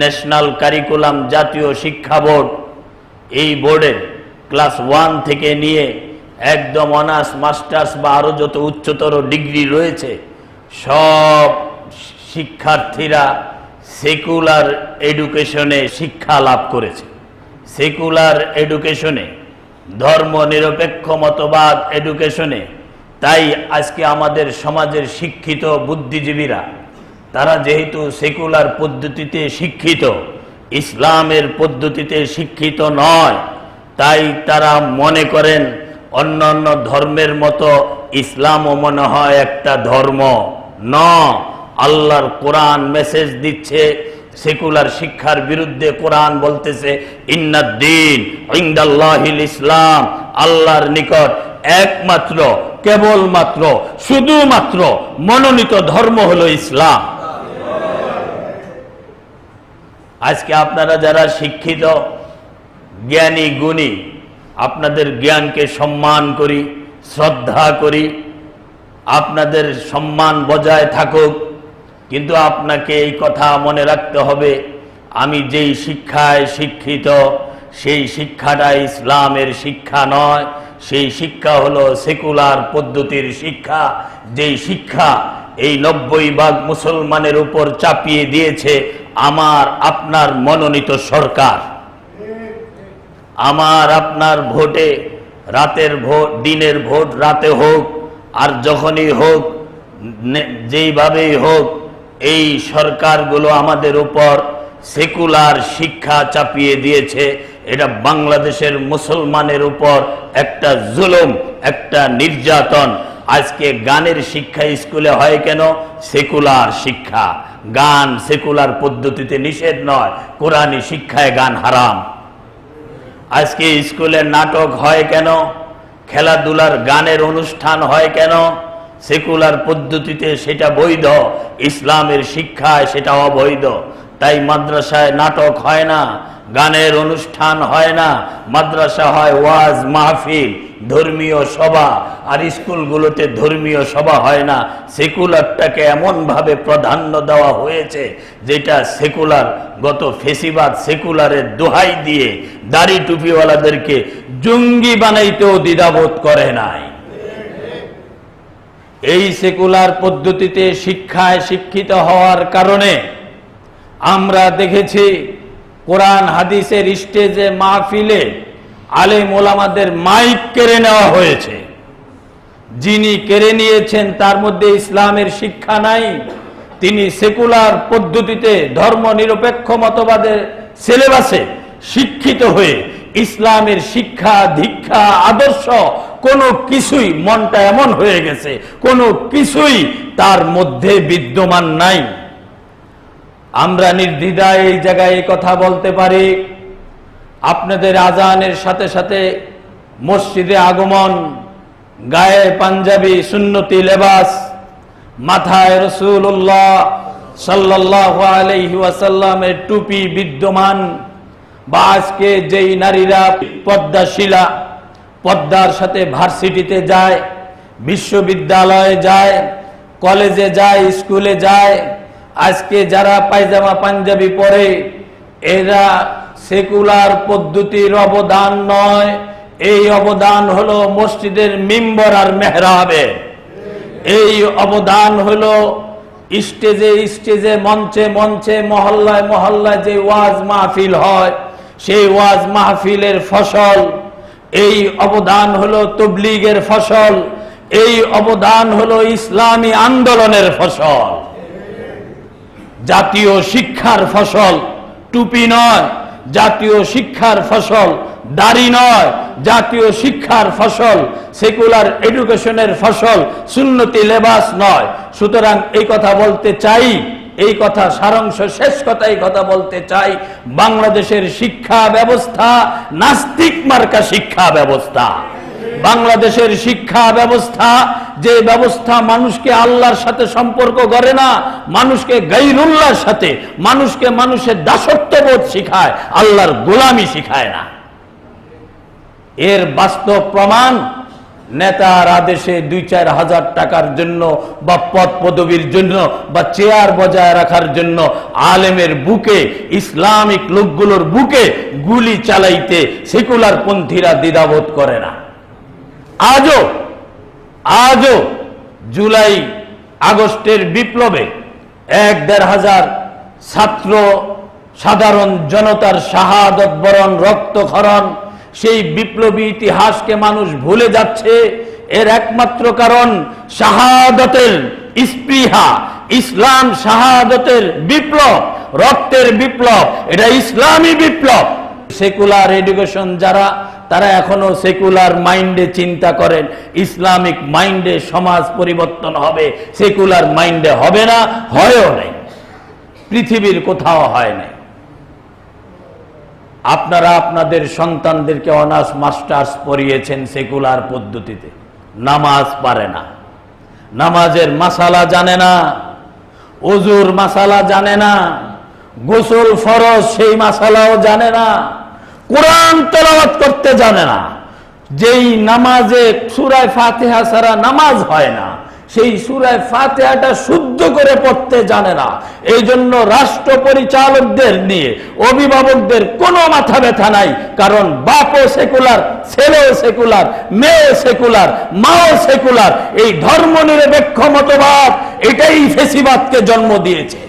National curriculum জাতীয় শিক্ষা board, এই বোর্ডের ক্লাস ওয়ান থেকে নিয়ে একদম অনার্স, মাস্টার্স বা আরও যত উচ্চতর ডিগ্রি রয়েছে, সব শিক্ষার্থীরা সেকুলার এডুকেশনে শিক্ষা লাভ করেছে। সেকুলার এডুকেশনে ধর্ম নিরপেক্ষ মতবাদ এডুকেশনে, তাই আজকে আমাদের সমাজের শিক্ষিত বুদ্ধিজীবীরা তারা যেহেতু সেকুলার পদ্ধতিতে শিক্ষিত, ইসলামের পদ্ধতিতে শিক্ষিত নয়, তাই তারা মনে করেন অন্য অন্য ধর্মের মতো ইসলামও মনে হয় একটা ধর্ম। ন, আল্লাহর কোরআন মেসেজ দিচ্ছে, সেকুলার শিক্ষার বিরুদ্ধে কোরআন বলতেছে ইন্নাদ্দিন ইন্দাল্লাহিল ইসলাম আল্লাহর নিকট একমাত্র, কেবলমাত্র, শুধুমাত্র মনোনীত ধর্ম হলো ইসলাম। আজকে আপনারা যারা শিক্ষিত, জ্ঞানী, গুণী, আপনাদের জ্ঞানকে সম্মান করি, শ্রদ্ধা করি, আপনাদের সম্মান বজায় থাকুক, কিন্তু আপনাকে এই কথা মনে রাখতে হবে, আমি যেই শিক্ষায় শিক্ষিত, সেই শিক্ষাটা ইসলামের শিক্ষা নয়, সেই শিক্ষা হলো সেকুলার পদ্ধতির শিক্ষা, যেই শিক্ষা এই নব্বই ভাগ মুসলমানের উপর চাপিয়ে দিয়েছে আমার আপনার মনোনীত সরকার। আমার আপনার ভোটে রাতের ভোট, দিনের ভোট রাতে হোক, আর যখনই হোক যেইভাবেই হোক, এই সরকারগুলো আমাদের উপর সেকুলার শিক্ষা চাপিয়ে দিয়েছে। এটা বাংলাদেশের মুসলমানের উপর একটা জুলুম, একটা নির্যাতন। আজকে গানের শিক্ষা স্কুলে হয় কেন? সেকুলার শিক্ষা। গান সেকুলার পদ্ধতিতে নিষেধ নয়, কোরআনী শিক্ষায় গান হারাম। আজকে স্কুলে নাটক হয় কেন? খেলাধুলার গানের অনুষ্ঠান হয় কেন? সেকুলার পদ্ধতিতে সেটা বৈধ, ইসলামের শিক্ষায় সেটা অবৈধ। তাই মাদ্রাসায় নাটক হয় না গানের অনুষ্ঠান হয় না, মাদ্রাসা হয় ওয়াজ মাহফিল, ধর্মীয় সভা, আর স্কুলগুলোতে ধর্মীয় সভা হয় না। সেকুলারটাকে এমনভাবে প্রাধান্য দেওয়া হয়েছে যেটা সেকুলার, গত ফেসিবাদ সেকুলারের দোহাই দিয়ে দাড়ি টুপিওয়ালাদেরকে জঙ্গি বানাইতেও দ্বিধাবোধ করে নাই। এই সেকুলার পদ্ধতিতে শিক্ষায় শিক্ষিত হওয়ার কারণে আমরা দেখেছি কোরআন হাদিসের স্টেজে মাহফিলে আলেম ওলামাদের মাইক কেড়ে নেওয়া হয়েছে। যিনি কেড়ে নিয়েছেন, তার মধ্যে ইসলামের শিক্ষা নাই। তিনি সেকুলার পদ্ধতিতে ধর্ম নিরপেক্ষ মতবাদের সিলেবাসে শিক্ষিত হয়ে ইসলামের শিক্ষা, দীক্ষা, আদর্শ কোনো কিছুই মনটা এমন হয়ে গেছে, কোনো কিছুই তার মধ্যে বিদ্যমান নাই। আমরা নির্দ্বিধায় এই জায়গায় কথা বলতে পারি। আপনাদের আজানের সাথে সাথে মসজিদে আগমন, গায়ে পাঞ্জাবি, সুন্নতি, লেবাস, মাথায় রসুল্লাহ সাল্লাহ আলহি ওয়াসাল্লামের টুপি বিদ্যমান, বা আজকে যেই নারীরা পদ্মাশিলা পদ্মার সাথে ভার্সিটিতে যায়, বিশ্ববিদ্যালয়ে যায়, কলেজে যায়, স্কুলে যায় আজকে যারা পায়জামা পাঞ্জাবি পরে, এরা সেকুলার পদ্ধতির অবদান নয়। এই অবদান হলো মসজিদের মিম্বর আর মেহরাবে। এই অবদান হলো স্টেজে স্টেজে, মঞ্চে মঞ্চে, মহল্লায় মহল্লায় যে ওয়াজ মাহফিল হয়, সেই ওয়াজ মাহফিলের ফসল। এই অবদান হলো তবলিগের ফসল। এই অবদান হলো ইসলামী আন্দোলনের ফসল। জাতীয় শিক্ষার ফসল টুপি নয়, জাতীয় শিক্ষার ফসল দাড়ি নয়, জাতীয় শিক্ষার ফসল সেকুলার এডুকেশনের ফসল সুন্নতি লেবাস নয়। সুতরাং এই কথা বলতে চাই, এই কথা সারাংশ, শেষ কথা এই কথা বলতে চাই, বাংলাদেশের শিক্ষা ব্যবস্থা নাস্তিক মার্কা শিক্ষা ব্যবস্থা। বাংলাদেশের শিক্ষা ব্যবস্থা যে ব্যবস্থা মানুষকে আল্লাহর সাথে সম্পর্ক করে না, মানুষকে গাইরুল্লাহর সাথে, মানুষকে মানুষের দাসত্ববোধ শিখায়, আল্লাহর গোলামি শিখায় না। এর বাস্তব প্রমাণ নেতার আদেশে দুই চার হাজার টাকার জন্য বা পদ পদবীর জন্য বা চেয়ার বজায় রাখার জন্য আলেমের বুকে, ইসলামিক লোকগুলোর বুকে গুলি চালাইতে সেকুলার পন্থীরা দ্বিধাবোধ করে না। আজও আজও জুলাই আগস্টের বিপ্লবে এক দেড় হাজার ছাত্র সাধারণ জনতার শাহাদত বরণ, রক্তক্ষরণ, সেই বিপ্লবী ইতিহাসকে মানুষ ভুলে যাচ্ছে। এর একমাত্র কারণ শাহাদতের স্পৃহা, ইসলাম শাহাদতের বিপ্লব, রক্তের বিপ্লব, এটা ইসলামী বিপ্লব। সেকুলার এডুকেশন যারা তারা এখনও সেকুলার মাইন্ডে চিন্তা করেন, ইসলামিক মাইন্ডে সমাজ পরিবর্তন হবে, সেকুলার মাইন্ডে হবে না, হয়ও নেই, পৃথিবীর কোথাও হয় নাই। আপনারা আপনাদের সন্তানদেরকে অনার্স, মাস্টার্স পড়িয়েছেন সেকুলার পদ্ধতিতে, নামাজ পারে না, নামাজের মাসালা জানে না অজুর মাসালা জানে না, গোসল ফরজ সেই মাসালাও জানে না। কোরআন তেলাওয়াত করতে জানে না। যেই নামাজে সুরায় ফাতেহা ছাড়া নামাজ হয় না, সেই সুরায় ফাতেহাটা শুদ্ধ করে পড়তে জানে না। এই জন্য রাষ্ট্র পরিচালকদের নিয়ে অভিভাবকদের কোনো মাথা ব্যথা নাই, কারণ বাপও সেকুলার, ছেলেও সেকুলার মেয়ে সেকুলার, মাও সেকুলার। এই ধর্ম নিরপেক্ষ মতবাদ, এটাই ফেসিবাদকে জন্ম দিয়েছে।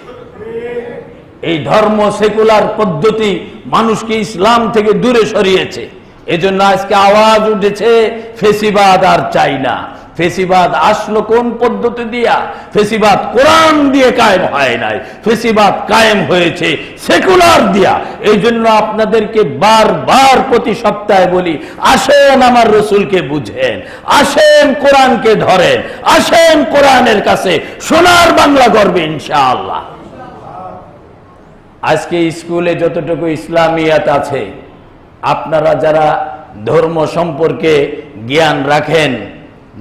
এই ধর্ম সেকুলার পদ্ধতি মানুষকে ইসলাম থেকে দূরে সরিয়েছে। এজন্য আজকে আওয়াজ উঠেছে, ফেসিবাদ আর চাই না। ফেসিবাদ আসলো কোন পদ্ধতি দিয়া? ফেসিবাদ কোরআন দিয়ে কায়েম হয় নাই। ফেসিবাদ কায়েম হয়েছে সেকুলার দিয়া। এই জন্য আপনাদেরকে বারবার প্রতি সপ্তাহে বলি, আসেন আমার রসুলকে বুঝেন, আসেন কোরআনকে ধরেন, আসেন কোরআনের কাছে সোনার বাংলা গর্বে ইনশাআল্লাহ। আজকে স্কুলে যতটুকু ইসলামিয়াত আছে, আপনারা যারা ধর্ম সম্পর্কে জ্ঞান রাখেন,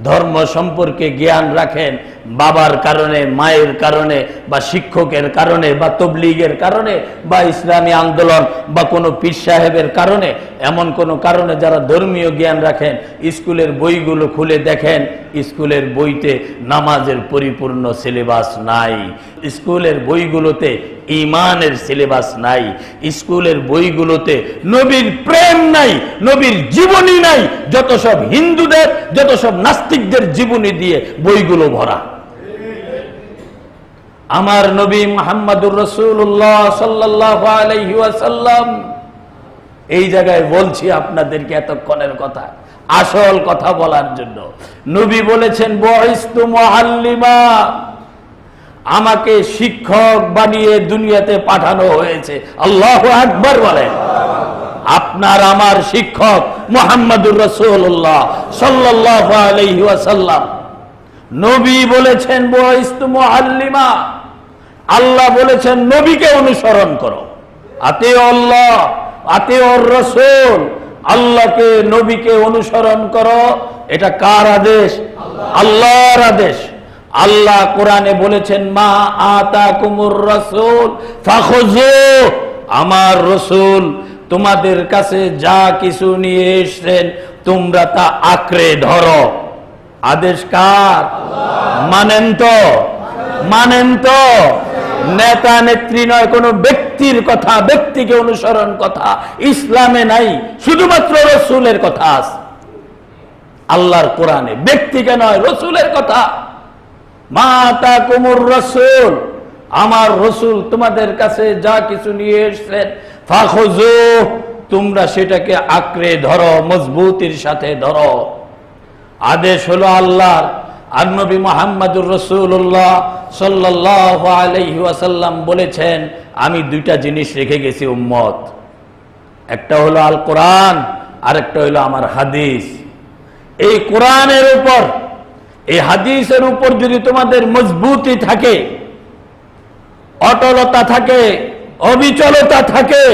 ধর্ম সম্পর্কে জ্ঞান রাখেন বাবার কারণে, মায়ের কারণে, বা শিক্ষকের কারণে, বা তবলিগের কারণে, বা ইসলামী আন্দোলন, বা কোনো পীর সাহেবের কারণে, এমন কোনো কারণে যারা ধর্মীয় জ্ঞান রাখেন, স্কুলের বইগুলো খুলে দেখেন, স্কুলের বইতে নামাজের পরিপূর্ণ সিলেবাস নাই, স্কুলের বইগুলোতে ইমানের সিলেবাস নাই, স্কুলের বইগুলোতে নবীর প্রেম নাই, নবীর জীবনী নাই, যত সব হিন্দুদের, যত সব নাস্তিকদের জীবনী দিয়ে বইগুলো ভরা। আমার নবী মোহাম্মদুর রসুল্লাহ সাল্লাহ আলাইসাল্লাম এই জায়গায় বলছি আপনাদেরকে এতক্ষণের কথা, আসল কথা বলার জন্য। নবী বলেছেন, বয়স্তু মহাল্লিমা আমাকে শিক্ষক বানিয়ে দুনিয়াতে পাঠানো হয়েছে। আল্লাহ আকবর বলেন। আপনার আমার শিক্ষক মোহাম্মদুর রসুল্লাহ সাল্লাহ আলহি ওয়াসাল্লাম। নবী বলেছেন, বয়স্তু মহাল্লিমা আল্লাহ বলেছেন, নবীকে অনুসরণ করো। আতে আল্লাহ আতে রসুল, আল্লাহকে, নবীকে অনুসরণ করো। এটা কার আদেশ? আল্লাহর আদেশ। আল্লাহ কোরআনে বলেছেন, মা আতা কুমুর রসুল আমার রসুল, তোমাদের কাছে যা কিছু নিয়ে এসছেন, তোমরা তা আঁকড়ে ধরো। আদেশ কার? মানেন তো। মানেন তো? নেতা নেত্রী নয়, কোনো ব্যক্তির কথা, ব্যক্তিকে অনুসরণ কথা, ইসলামে নাই, শুধুমাত্র রসুলের কথা আছে আল্লাহর কোরআনে ব্যক্তিকে নয়, রসুলের কথা। মাতা কুমুর রসুল, আমার রসুল তোমাদের কাছে যা কিছু নিয়ে এসছেন ফাখুজু তোমরা সেটাকে আঁকড়ে ধরো, মজবুতির সাথে ধরো। আদেশ হলো আল্লাহর আর মোহাম্মদুর রসুল্লাহ সাল্লাহ আলহি ওয়াসাল্লাম বলেছেন, আমি দুইটা জিনিস রেখে গেছি উম্মত। একটা হলো আল কোরআন আর একটা হলো আমার হাদিস। এই কোরআনের উপর, এই হাদিসের উপর যদি তোমাদের মজবুতি থাকে, অটলতা থাকে, অবিচলতা থাকে,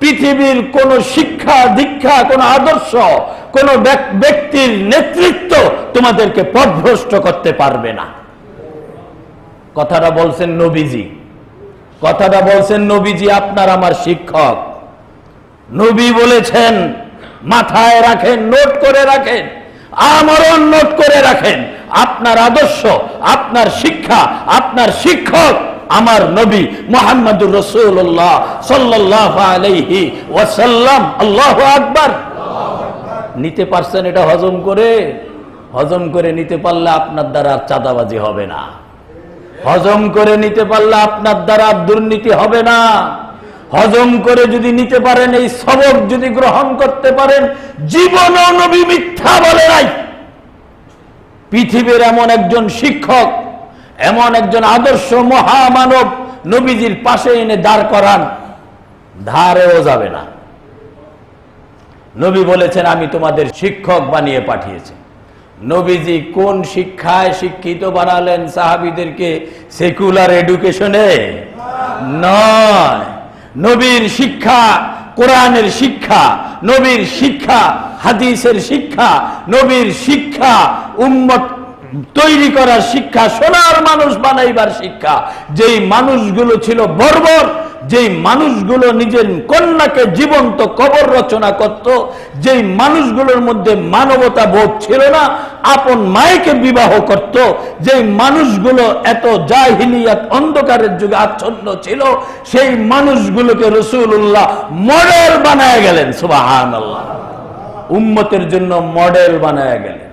পৃথিবীর কোন শিক্ষা, দীক্ষা, কোন আদর্শ কোন ব্যক্তির নেতৃত্ব তোমাদেরকে পথভ্রষ্ট করতে পারবে না। কথাটা বলছেন নবীজি। কথাটা বলছেন নবীজি, আপনার আমার শিক্ষক। নবী বলেছেন, মাথায় রাখেন, নোট করে রাখেন, আমরণ নোট করে রাখেন, আপনার আদর্শ, আপনার শিক্ষা, আপনার শিক্ষক, আমার নবী মোহাম্মদুর রসুল্লাহ সাল্লাহ আলাইহি ওয়াসাল্লাম। আল্লাহ আকবার। নিতে পারছেন এটা হজম করে? হজম করে নিতে পারলে আপনার দ্বারা আর চাঁদাবাজি হবে না। হজম করে নিতে পারলে আপনার দ্বারা দুর্নীতি হবে না। হজম করে যদি নিতে পারেন, এই সবক যদি গ্রহণ করতে পারেন জীবন মিথ্যা বলে নাই। পৃথিবীর এমন একজন শিক্ষক, এমন একজন আদর্শ মহামানব নবীজির পাশে এনে দাঁড় করান, ধারেও যাবে না। নবী বলেছেন, আমি তোমাদের শিক্ষক বানিয়ে পাঠিয়েছি। নবীজি কোন শিক্ষায় শিক্ষিত বানালেন সাহাবিদেরকে? সেকুলার এডুকেশনে? নয়। নবীর শিক্ষা, কোরআনের শিক্ষা, নবীর শিক্ষা, হাদিসের শিক্ষা, নবীর শিক্ষা, উম্মত তৈরি করার শিক্ষা, সোনার মানুষ বানাইবার শিক্ষা, যেই মানুষগুলো ছিল বর্বর যেই মানুষগুলো নিজের কন্যাকে জীবন্ত কবর রচনা করত, যেই মানুষগুলোর মধ্যে মানবতা বোধ ছিল না, আপন মায়েকে বিবাহ করত, যেই মানুষগুলো এত জাহিলিয়াত অন্ধকারের যুগে আচ্ছন্ন ছিল, সেই মানুষগুলোকে রসুল্লাহ মডেল বানায় গেলেন সুবাহান উম্মতের জন্য মডেল বানায় গেলেন।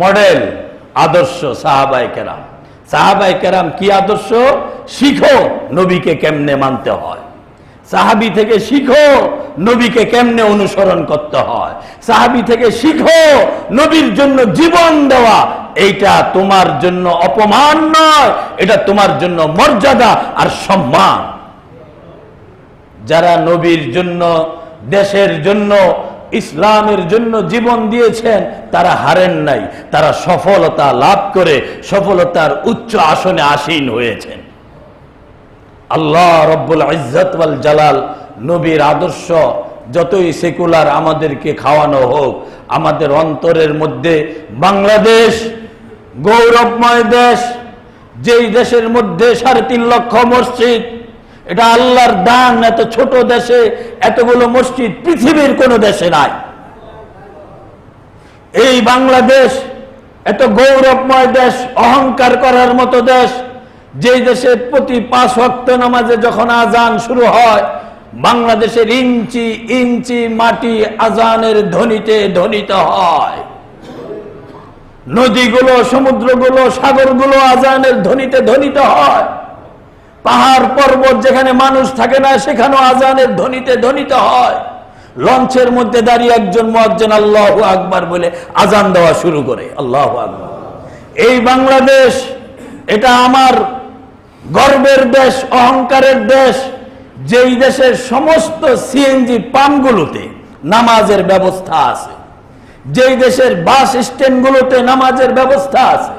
মডেল, আদর্শ সাহাবাই কেরাম। সাহাবাই কেরাম কি আদর্শ? শিখো নবীকে কেমনে মানতে হয়। সাহাবি থেকে শিখো নবীকে কেমনে অনুসরণ করতে হয়। সাহাবি থেকে শিখো নবীর জন্য জীবন দেওয়া। এইটা তোমার জন্য অপমান নয়, এটা তোমার জন্য মর্যাদা আর সম্মান। যারা নবীর জন্য, দেশের জন্য ইসলামের জন্য জীবন দিয়েছেন, তারা হারেন নাই। তারা সফলতা লাভ করে সফলতার উচ্চ আসনে আসীন হয়েছেন। আল্লাহ রব্বুল ইজ্জত জালাল নবীর আদর্শ যতই সেকুলার আমাদেরকে খাওয়ানো হোক, আমাদের অন্তরের মধ্যে বাংলাদেশ, গৌরবময় দেশ, যেই দেশের মধ্যে সাড়ে তিন লক্ষ মসজিদ এটা আল্লাহর দান, এত ছোট দেশে, এতগুলো মসজিদ পৃথিবীর কোন দেশে নাই। এই বাংলাদেশ এত গৌরবময় দেশ, অহংকার করার মতো দেশ, যেই দেশে প্রতি পাঁচ ভক্ত নামাজে যখন আজান শুরু হয়, বাংলাদেশের ইঞ্চি ইঞ্চি মাটি আজানের ধ্বনিতে ধ্বনিত হয়। নদীগুলো, সমুদ্রগুলো, সাগরগুলো আজানের ধ্বনিতে ধ্বনিত হয়। পাহাড় পর্বত যেখানে মানুষ থাকে না, সেখানেও আজানের ধ্বনিতে ধ্বনিত হয়। লঞ্চের মধ্যে দাঁড়িয়ে একজন মজ্জেন আল্লাহ আকবার বলে আজান দেওয়া শুরু করে। আল্লাহ আকবার। এই বাংলাদেশ, এটা আমার গর্বের দেশ, অহংকারের দেশ, যেই দেশের সমস্ত সিএনজি পাম্পগুলোতে নামাজের ব্যবস্থা আছে। যেই দেশের বাস স্ট্যান্ডগুলোতে নামাজের ব্যবস্থা আছে।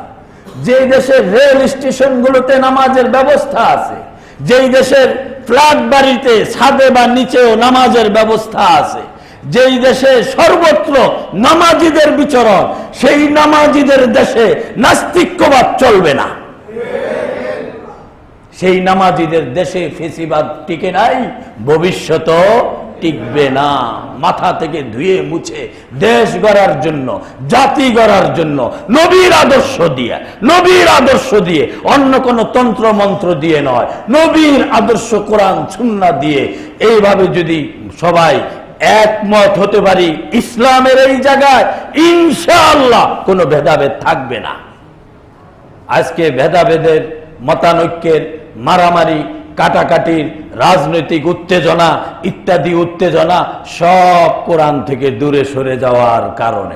যেই দেশের রেল স্টেশনগুলোতে নামাজের ব্যবস্থা আছে, যেই দেশের ফ্ল্যাট বাড়িতে ছাদে বা নিচেও নামাজের ব্যবস্থা আছে, যেই দেশে সর্বত্র নামাজিদের বিচরণ, সেই নামাজিদের দেশে নাস্তিক্যবাদ চলবে না। সেই নামাজিদের দেশে ফেসিবাদ টিকে নাই ভবিষ্যৎ টিকবে না। মাথা থেকে ধুয়ে মুছে দেশ গড়ার জন্য, জাতি গড়ার জন্য, নবীর আদর্শ দিয়ে, নবীর আদর্শ দিয়ে, অন্য কোন তন্ত্র মন্ত্র দিয়ে নয়, নবীর আদর্শ কোরআন সুন্না দিয়ে। এইভাবে যদি সবাই একমত হতে পারি, ইসলামের এই জায়গায় ইনশাআল্লাহ কোনো ভেদাভেদ থাকবে না। আজকে ভেদাভেদের, মতানৈক্যের, মারামারি কাটাকাটির রাজনৈতিক উত্তেজনা, ইত্যাদি উত্তেজনা সব কোরআন থেকে দূরে সরে যাওয়ার কারণে।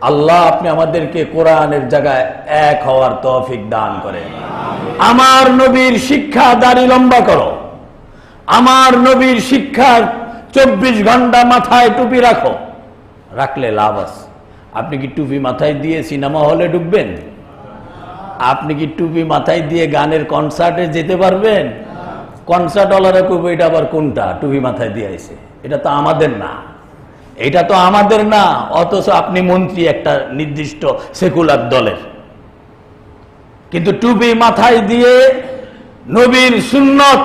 আল্লাহ আপনি আমাদেরকে কোরআনের জায়গায় এক হওয়ার তৌফিক দান করেন। আমার নবীর শিক্ষা দাড়ি লম্বা করো। আমার নবীর শিক্ষার চব্বিশ ঘণ্টা মাথায় টুপি রাখো। রাখলে লাভ আছে। আপনি কি টুপি মাথায় দিয়ে সিনেমা হলে ঢুকবেন? আপনি কি টুপি মাথায় দিয়ে গানের কনসার্টে যেতে পারবেন? কনসার্ট ওলারা কবে এটা আবার কোনটা? টুপি মাথায় দিয়ে আইছে। এটা তো আমাদের না। এটা তো আমাদের না, অথচ আপনি মন্ত্রী একটা নির্দিষ্ট সেকুলার দলের। কিন্তু টুপি মাথায় দিয়ে নবীর সুন্নত,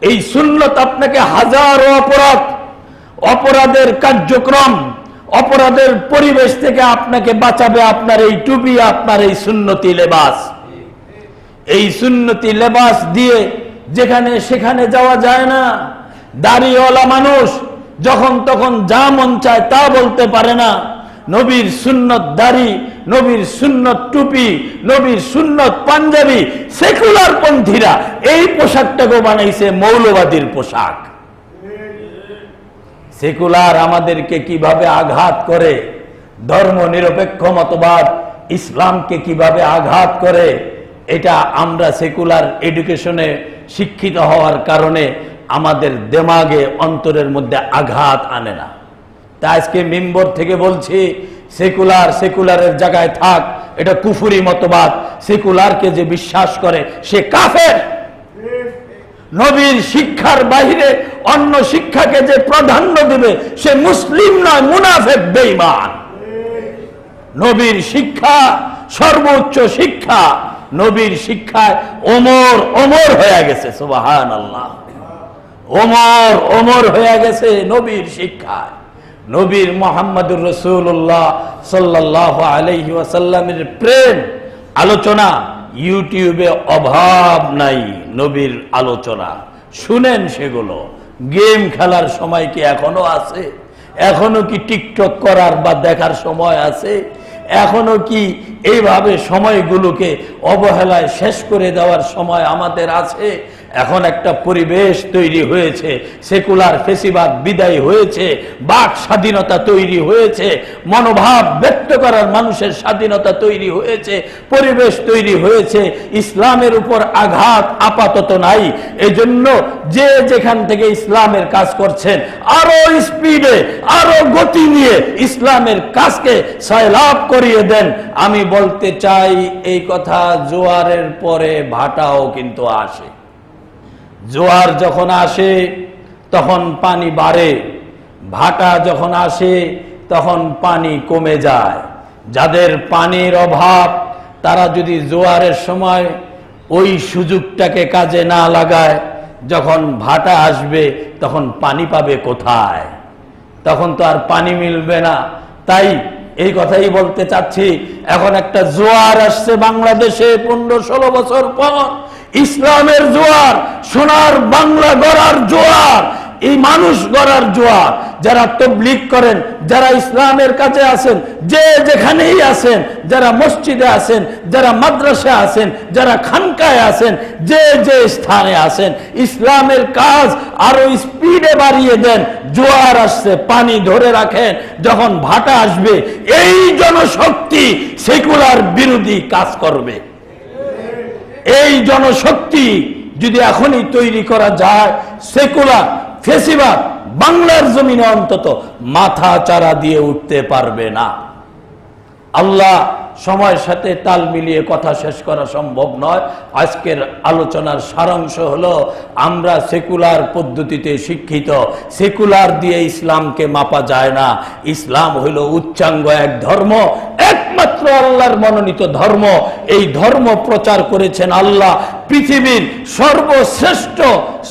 এই সুন্নত আপনাকে হাজারো অপরাধ, অপরাধের কার্যক্রম অপরাধের পরিবেশ থেকে আপনাকে বাঁচাবে আপনার এই টুপি, আপনার এই সুন্নতি লেবাস। এই সুন্নতি লেবাস দিয়ে যেখানে সেখানে যাওয়া যায় না। দাড়িওয়ালা মানুষ যখন তখন যা মন চায় তা বলতে পারে না। নবীর সুন্নত দাড়ি, নবীর সুন্নত টুপি, নবীর সুন্নত পাঞ্জাবি, সেকুলার পন্থীরা এই পোশাকটাকে বানাইছে মৌলবাদীর পোশাক। সেকুলার আমাদেরকে কীভাবে আঘাত করে? ধর্ম নিরপেক্ষ মতবাদ ইসলামকে কীভাবে আঘাত করে? এটা আমরা সেকুলার এডুকেশনে শিক্ষিত হওয়ার কারণে আমাদের দেমাগে, অন্তরের মধ্যে আঘাত আনে না। তা আজকে মেম্বর থেকে বলছি, সেকুলার সেকুলারের জায়গায় থাক, এটা কুফুরি মতবাদ। সেকুলারকে যে বিশ্বাস করে, সে কাফের! নবীর শিক্ষার বাহিরে অন্য শিক্ষাকে যে প্রাধান্য দেবে, সে মুসলিম নয়, মুনাফেক বেইমান নবীর শিক্ষা সর্বোচ্চ শিক্ষা, নবীর শিক্ষায় ওমর ওমর হয়ে গেছে সুবাহান আল্লাহ ওমর ওমর হয়ে গেছে নবীর শিক্ষায়। নবীর মোহাম্মদুর রসুল্লাহ সাল্লাহ আলহি ওয়াসাল্লামের প্রেম, আলোচনা ইউটিউবে অভাব নাই নবীর আলোচনা। শুনেন সেগুলো। গেম খেলার সময় কি এখনও আছে? এখনও কি টিকটক করার বা দেখার সময় আছে? এখনও কি এইভাবে সময়গুলোকে অবহেলায় শেষ করে দেওয়ার সময় আমাদের আছে? এখন একটা পরিবেশ তৈরি হয়েছে, সেকুলার ফেসিবাদ বিদায় হয়েছে, বাক স্বাধীনতা তৈরি হয়েছে, মনোভাব ব্যক্ত করার মানুষের স্বাধীনতা তৈরি হয়েছে, পরিবেশ তৈরি হয়েছে, ইসলামের উপর আঘাত আপাতত নাই। এজন্য যে যেখান থেকে ইসলামের কাজ করছেন, আরও স্পিডে, আরও গতি নিয়ে ইসলামের কাজকে সয়লাভ করিয়ে দেন। আমি বলতে চাই, এই কথা জোয়ারের পরে ভাটাও কিন্তু আসে। জোয়ার যখন আসে, তখন পানি বাড়ে। ভাটা যখন আসে, তখন পানি কমে যায়। যাদের পানির অভাব, তারা যদি জোয়ারের সময় ওই সুযোগটাকে কাজে না লাগায়, যখন ভাটা আসবে, তখন পানি পাবে কোথায়? তখন তো আর পানি মিলবে না। তাই এই কথাই বলতে চাচ্ছি, এখন একটা জোয়ার আসছে বাংলাদেশে পনেরো ষোলো বছর পর। ইসলামের জোয়ার, সোনার বাংলা গড়ার জোয়ার, এই মানুষ গড়ার জোয়ার। যারা তবলিক করেন, যারা ইসলামের কাছে আছেন যে যেখানেই আছেন যারা মসজিদে আছেন যারা মাদ্রাসা আছেন যারা খানকায় আছেন যে যে স্থানে আছেন ইসলামের কাজ আরও স্পিডে বাড়িয়ে দেন। জোয়ার আসছে, পানি ধরে রাখেন, যখন ভাটা আসবে, এই জনশক্তি সেকুলার বিরোধী কাজ করবে। এই জনশক্তি যদি এখনই তৈরি করা যায়, সেকুলার ফেসিবার বাংলার জমিনে অন্তত মাথা চারা দিয়ে উঠতে পারবে না। আল্লাহ সময়ের সাথে তাল মিলিয়ে কথা শেষ করা সম্ভব নয়। আজকের আলোচনার সারাংশ হলো, আমরা সেকুলার পদ্ধতিতে শিক্ষিত। সেকুলার দিয়ে ইসলামকে মাপা যায় না। ইসলাম হইল উচ্চাঙ্গ এক ধর্ম, একমাত্র আল্লাহর মনোনীত ধর্ম। এই ধর্ম প্রচার করেছেন আল্লাহ পৃথিবীর সর্বশ্রেষ্ঠ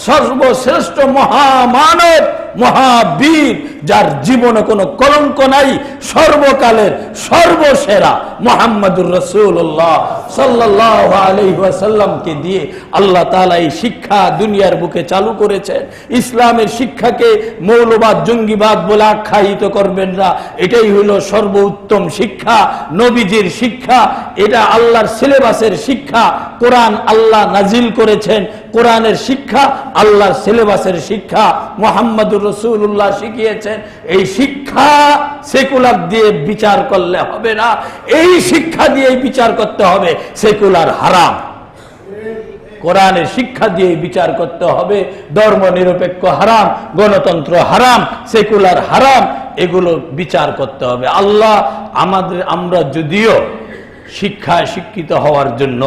সর্বশ্রেষ্ঠ মহামানব। মহাবীর, যার জীবনে কোনো কলঙ্ক নাই, সর্বকালের সর্বসেরা মোহাম্মদুর রসুল্লাহ সাল্লাহ আলহিহাসাল্লামকে দিয়ে আল্লাহ তালা এই শিক্ষা দুনিয়ার বুকে চালু করেছেন ইসলামের শিক্ষাকে মৌলবাদ, জঙ্গিবাদ বলে আখ্যায়িত করবেন না। এটাই হইল সর্বোত্তম শিক্ষা, নবীজির শিক্ষা। এটা আল্লাহর সিলেবাসের শিক্ষা। কোরআন আল্লাহ নাজিল করেছেন। কোরআনের শিক্ষা, আল্লাহর সিলেবাসের শিক্ষা, মোহাম্মদুর রসুল্লাহ শিখিয়েছেন। এই শিক্ষা সেকুলার দিয়ে বিচার করলে হবে না। এই শিক্ষা দিয়ে বিচার করতে হবে, সেকুলার হারাম। কোরআনের শিক্ষা দিয়ে বিচার করতে হবে, ধর্ম নিরপেক্ষ হারাম, গণতন্ত্র হারাম, সেকুলার হারাম, এগুলো বিচার করতে হবে। আল্লাহ আমাদের, আমরা যদিও শিক্ষায় শিক্ষিত হওয়ার জন্য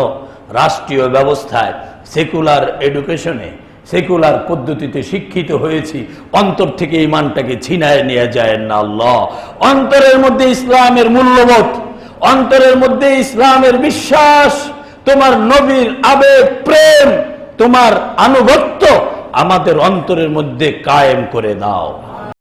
রাষ্ট্রীয় ব্যবস্থায় সেকুলার এডুকেশনে, সেকুলার পদ্ধতিতে শিক্ষিত হয়েছি, অন্তর থেকে ইমানটাকে ছিনায় নিয়ে যায় না আল্লাহ। অন্তরের মধ্যে ইসলামের মূল্যবোধ, অন্তরের মধ্যে ইসলামের বিশ্বাস, তোমার নবীর আবেগ, প্রেম, তোমার আনুগত্য আমাদের অন্তরের মধ্যে কায়েম করে দাও